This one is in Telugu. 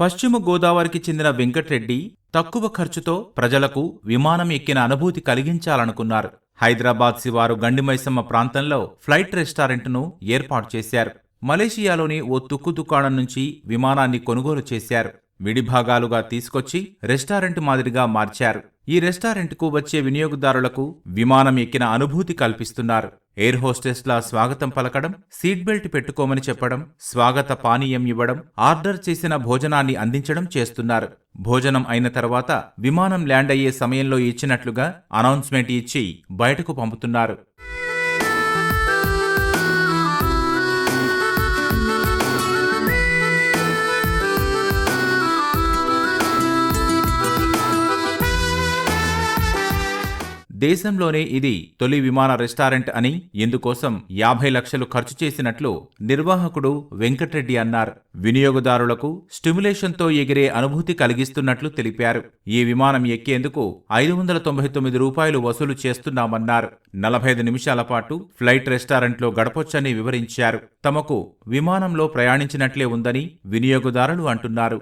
పశ్చిమ గోదావరికి చెందిన వెంకట్రెడ్డి తక్కువ ఖర్చుతో ప్రజలకు విమానం ఎక్కిన అనుభూతి కలిగించాలనుకున్నారు. హైదరాబాద్ శివారు గండిమైసమ్మ ప్రాంతంలో ఫ్లైట్ రెస్టారెంట్ను ఏర్పాటు చేశారు. మలేషియాలోని ఓ తుక్కు దుకాణం నుంచి విమానాన్ని కొనుగోలు చేశారు. విడిభాగాలుగా తీసుకొచ్చి రెస్టారెంట్ మాదిరిగా మార్చారు. ఈ రెస్టారెంట్కు వచ్చే వినియోగదారులకు విమానం ఎక్కిన అనుభూతి కల్పిస్తున్నారు. ఎయిర్ హోస్టెస్లా స్వాగతం పలకడం సీట్ బెల్ట్ పెట్టుకోమని చెప్పడం స్వాగత పానీయం ఇవ్వడం ఆర్డర్ చేసిన భోజనాన్ని అందించడం చేస్తున్నారు. భోజనం అయిన తర్వాత విమానం ల్యాండ్ అయ్యే సమయంలో ఇచ్చినట్లుగా అనౌన్స్మెంట్ ఇచ్చి బయటకు పంపుతున్నారు. దేశంలోనే ఇది తొలి విమాన రెస్టారెంట్ అని ఇందుకోసం యాభై లక్షలు ఖర్చు చేసినట్లు నిర్వాహకుడు వెంకట్రెడ్డి అన్నారు. వినియోగదారులకు స్టిమ్యులేషన్తో ఎగిరే అనుభూతి కలిగిస్తున్నట్లు తెలిపారు. ఈ విమానం ఎక్కేందుకు ఐదు వందల తొంభై తొమ్మిది రూపాయలు వసూలు చేస్తున్నామన్నారు. నలభై ఐదు నిమిషాల పాటు ఫ్లైట్ రెస్టారెంట్లో గడపొచ్చని వివరించారు. తమకు విమానంలో ప్రయాణించినట్లే ఉందని వినియోగదారులు అంటున్నారు.